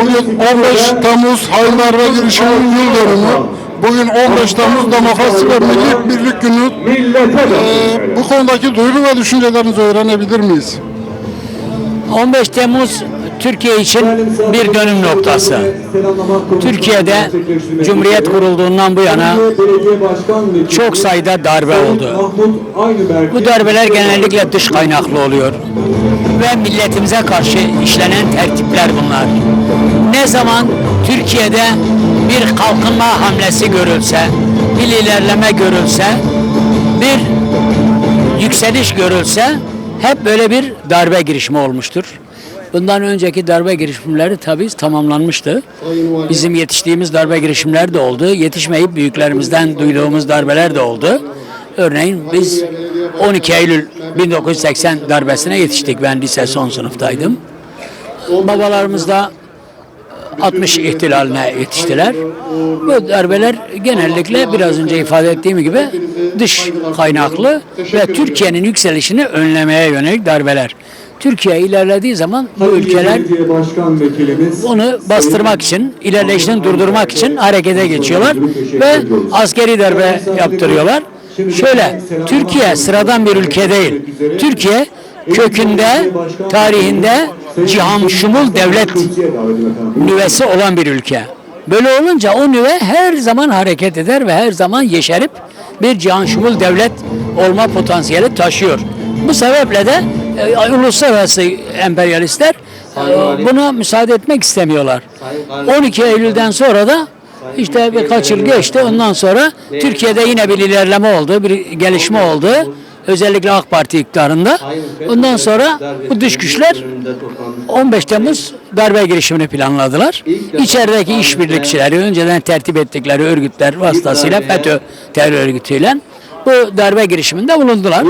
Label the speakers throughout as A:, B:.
A: Bugün 15 Temmuz Darbe girişiminin yıl dönümü. Bugün 15 Temmuz Demokrasi ve Milli Birlik Günü. Ee, bu konudaki duyuru ve düşüncelerinizi öğrenebilir miyiz?
B: 15 Temmuz Türkiye için bir dönüm noktası. Türkiye'de Cumhuriyet kurulduğundan bu yana çok sayıda darbe oldu. Bu darbeler genellikle dış kaynaklı oluyor. Ve milletimize karşı işlenen tertipler bunlar. Ne zaman Türkiye'de bir kalkınma hamlesi görülse, bir ilerleme görülse, bir yükseliş görülse hep böyle bir darbe girişimi olmuştur. Bundan önceki darbe girişimleri tabii tamamlanmıştı. Bizim yetiştiğimiz darbe girişimler de oldu. Yetişmeyip büyüklerimizden duyduğumuz darbeler de oldu. Örneğin biz 12 Eylül 1980 darbesine yetiştik. Ben lise son sınıftaydım. Babalarımız da 60 ihtilaline yetiştiler. Bu darbeler genellikle biraz önce ifade ettiğim gibi dış kaynaklı ve Türkiye'nin yükselişini önlemeye yönelik darbeler. Türkiye ilerlediği zaman bu ülkeler onu bastırmak için, ilerleyişini durdurmak için harekete geçiyorlar ve askeri darbe yaptırıyorlar. Şöyle, Türkiye sıradan bir ülke değil. Türkiye kökünde, tarihinde cihan şumul devlet nüvesi olan bir ülke. Böyle olunca o nüve her zaman hareket eder ve her zaman yeşerip bir cihan şumul devlet olma potansiyeli taşıyor. Bu sebeple de e, uluslararası emperyalistler e, buna müsaade etmek istemiyorlar. 12 Eylül'den sonra da işte birkaç yıl geçti. Ondan sonra Türkiye'de yine bir ilerleme oldu, bir gelişme oldu. Özellikle AK Parti iktidarında. Ondan sonra bu dış güçler 15 Temmuz darbe girişimini planladılar. İçerideki işbirlikçileri, önceden tertip ettikleri örgütler vasıtasıyla FETÖ terör örgütüyle bu darbe girişiminde bulundular.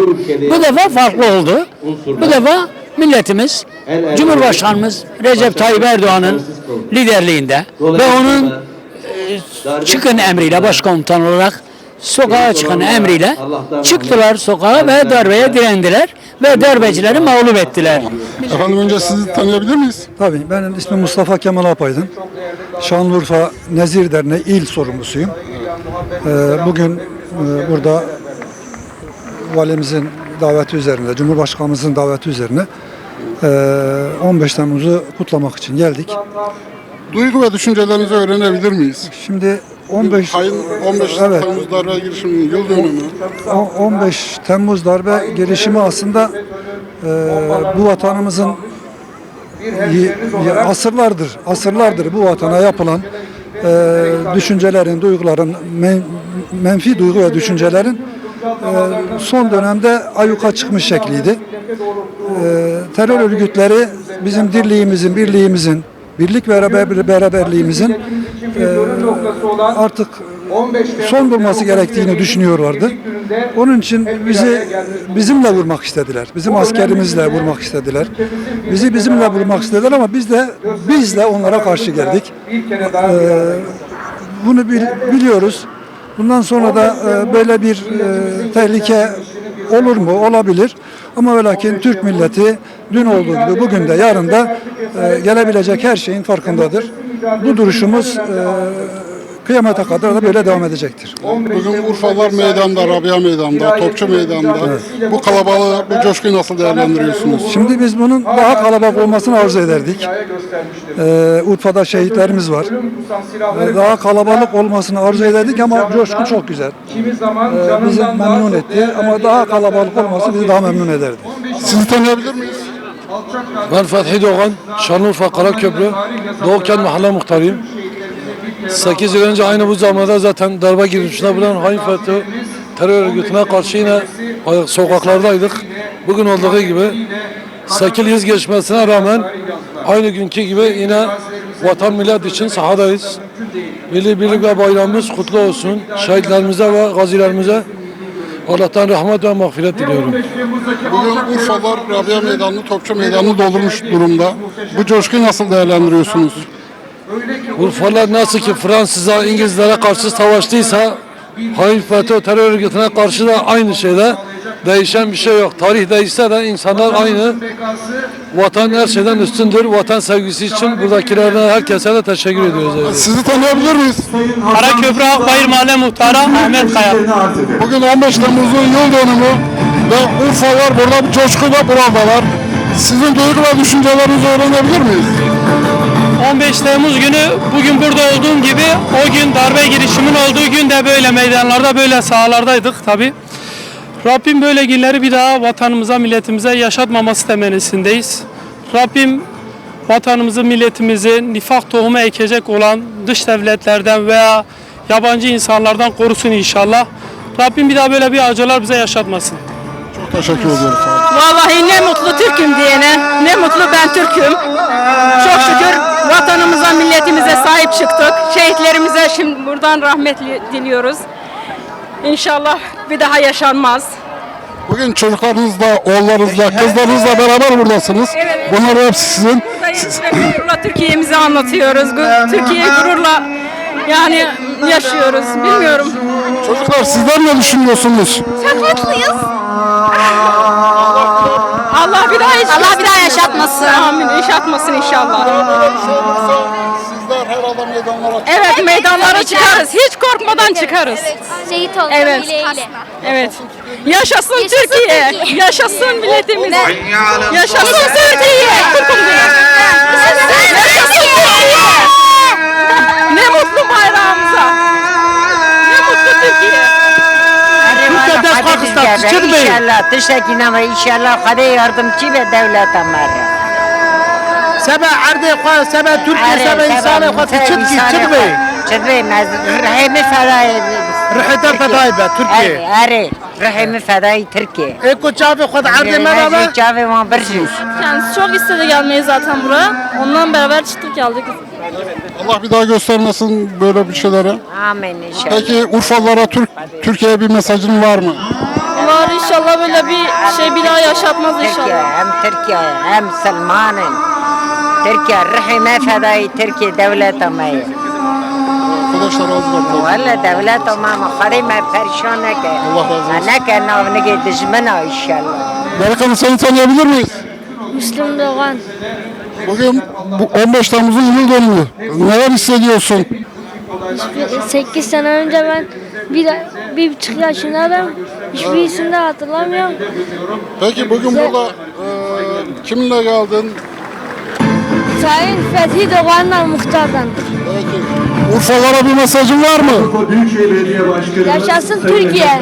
B: Bu defa farklı oldu. Bu defa milletimiz, Cumhurbaşkanımız Recep Tayyip Erdoğan'ın liderliğinde ve onun e, çıkın emriyle başkomutan olarak sokağa çıkın emriyle çıktılar sokağa ve darbeye direndiler ve darbecileri mağlup ettiler.
A: Efendim önce sizi tanıyabilir miyiz?
C: Tabii benim ismim Mustafa Kemal Apaydın. Şanlıurfa Nezir Derneği il sorumlusuyum. Ee, bugün e, burada valimizin daveti üzerine, Cumhurbaşkanımızın daveti üzerine e, 15 Temmuz'u kutlamak için geldik.
A: Duygu ve düşüncelerinizi öğrenebilir miyiz?
C: Şimdi 15
A: Hain 15
C: Evet.
A: Temmuz darbe girişiminin yıl dönümü.
C: O- 15 Temmuz darbe girişimi aslında e, bu vatanımızın y- y- asırlardır asırlardır bu vatana yapılan e, düşüncelerin, duyguların men- menfi duygu ve düşüncelerin e, son dönemde ayyuka çıkmış şekliydi. E, terör örgütleri bizim dirliğimizin, birliğimizin, birlik ve beraber, beraberliğimizin e, artık son bulması gerektiğini düşünüyorlardı. Onun için bizi bizimle vurmak istediler. Bizim askerimizle vurmak istediler. Bizi bizimle vurmak istediler ama biz de biz de onlara karşı geldik. Ee, bunu bil- biliyoruz. Bundan sonra da e, böyle bir e, tehlike olur mu? Olabilir. Ama ve lakin Türk milleti dün olduğu gibi bugün de yarın da e, gelebilecek her şeyin farkındadır. Bu duruşumuz e, kıyamete kadar da böyle devam edecektir.
A: Bugün Urfalar meydanda, Rabia meydanda, Topçu meydanda. Bu kalabalığı, bu coşkuyu nasıl değerlendiriyorsunuz?
C: Şimdi biz bunun daha kalabalık olmasını arzu ederdik. Ee, Urfa'da şehitlerimiz var. Ee, daha kalabalık olmasını arzu ederdik ama coşku çok güzel. Ee, bizi memnun etti ama daha kalabalık olması bizi daha memnun ederdi.
A: Sizi tanıyabilir miyiz?
D: Ben Fethi Doğan, Şanlıurfa Karaköprü, Doğuken Mahalle Muhtarıyım. 8 yıl önce aynı bu zamanda zaten darbe girişimine bulan hain FETÖ terör örgütüne karşı yine sokaklardaydık. Bugün olduğu gibi 8 yıl geçmesine rağmen aynı günkü gibi yine vatan millet için sahadayız. Milli birlik ve bayramımız kutlu olsun. Şehitlerimize ve gazilerimize Allah'tan rahmet ve mağfiret diliyorum.
A: Bugün Urfalar Rabia meydanını, Topçu meydanını doldurmuş durumda. Bu coşkuyu nasıl değerlendiriyorsunuz?
D: Urfalar nasıl ki Fransız'a, İngilizlere karşı savaştıysa hain FETÖ terör örgütüne karşı da aynı şeyde değişen bir şey yok. Tarih değişse de insanlar aynı. Vatan her şeyden üstündür. Vatan sevgisi için buradakilerden herkese de teşekkür ediyoruz.
A: Sizi tanıyabilir miyiz?
E: Karaköprü Akbayır Mahalle Muhtarı Ahmet Kaya.
A: Bugün 15 Temmuz'un yıl dönümü ve Urfalılar burada bir coşkuyla buradalar. Sizin duygu ve düşüncelerinizi öğrenebilir miyiz?
E: 15 Temmuz günü bugün burada olduğum gibi o gün darbe girişimin olduğu gün de böyle meydanlarda böyle sahalardaydık tabi. Rabbim böyle günleri bir daha vatanımıza milletimize yaşatmaması temennisindeyiz. Rabbim vatanımızı milletimizi nifak tohumu ekecek olan dış devletlerden veya yabancı insanlardan korusun inşallah. Rabbim bir daha böyle bir acılar bize yaşatmasın.
A: Çok teşekkür ediyoruz.
F: Vallahi ne mutlu Türk'üm diyene, ne mutlu ben Türk'üm. Çok şükür vatanımıza, milletimize sahip çıktık. Şehitlerimize şimdi buradan rahmet diliyoruz. İnşallah bir daha yaşanmaz.
A: Bugün çocuklarınızla, oğullarınızla, kızlarınızla beraber buradasınız. Bunlar hepsi sizin.
F: Gururla Türkiye'mizi anlatıyoruz. Gu- Türkiye'yi gururla yani yaşıyoruz. Bilmiyorum.
A: Çocuklar sizler ne düşünüyorsunuz?
F: Çok mutluyuz. Bir yaşatmasın. Amin. Yaşatmasın inşallah.
A: Sizler her adam meydanlara
F: Evet meydanlara çıkarız. Hiç korkmadan çıkarız.
G: Şehit olma
F: Evet. Evet. Yaşasın, Türkiye. Yaşasın milletimiz. Yaşasın Türkiye. Diyor. Yaşasın Türkiye. Ne mutlu bayrağımıza.
E: Türkiye'de Pakistan çıkmayın.
H: İnşallah teşekkür ama inşallah hadi yardımcı ve devlet amara.
E: Sebe ardı kwa sebe Türkiye sebe insanı kwa çıkmayın çıkmayın.
H: Çıkmayın. Rahimi fedai.
E: Rıhıda fedai be Türkiye.
H: Ari. Rahimi fedai Türkiye.
E: Eko çavi kwa ardı merhaba.
H: Çavi man birsiz.
F: Kendisi çok istedi gelmeyi zaten buraya. Ondan beraber çıktık geldik.
A: Allah bir daha göstermesin böyle bir şeylere.
H: Amin inşallah.
A: Peki Urfalılara Türk Türkiye'ye bir mesajın var mı?
F: Allah inşallah böyle bir şey bir daha yaşatmaz
H: inşallah. hem Türkiye, hem Selman'ın. Türkiye rahime fedai Türkiye devlet amayı.
A: Arkadaşlar az
H: bakın. Valla devlet amamı karime perişane ki.
A: Allah razı olsun.
H: Ne ki navniki düşmana inşallah.
A: Berkan seni tanıyabilir miyiz?
G: Müslüm Doğan.
A: Bugün bu 15 Temmuz'un yıl dönümü. Neler hissediyorsun?
G: 8 sene önce ben bir, bir buçuk yaşındaydım. Hiçbirisini de hatırlamıyorum.
A: Peki bugün burada e, kimle geldin?
G: Sayın Fethi Doğan'la muhtardan.
A: Peki. Urfalılara bir mesajın var mı?
G: Yaşasın Türkiye.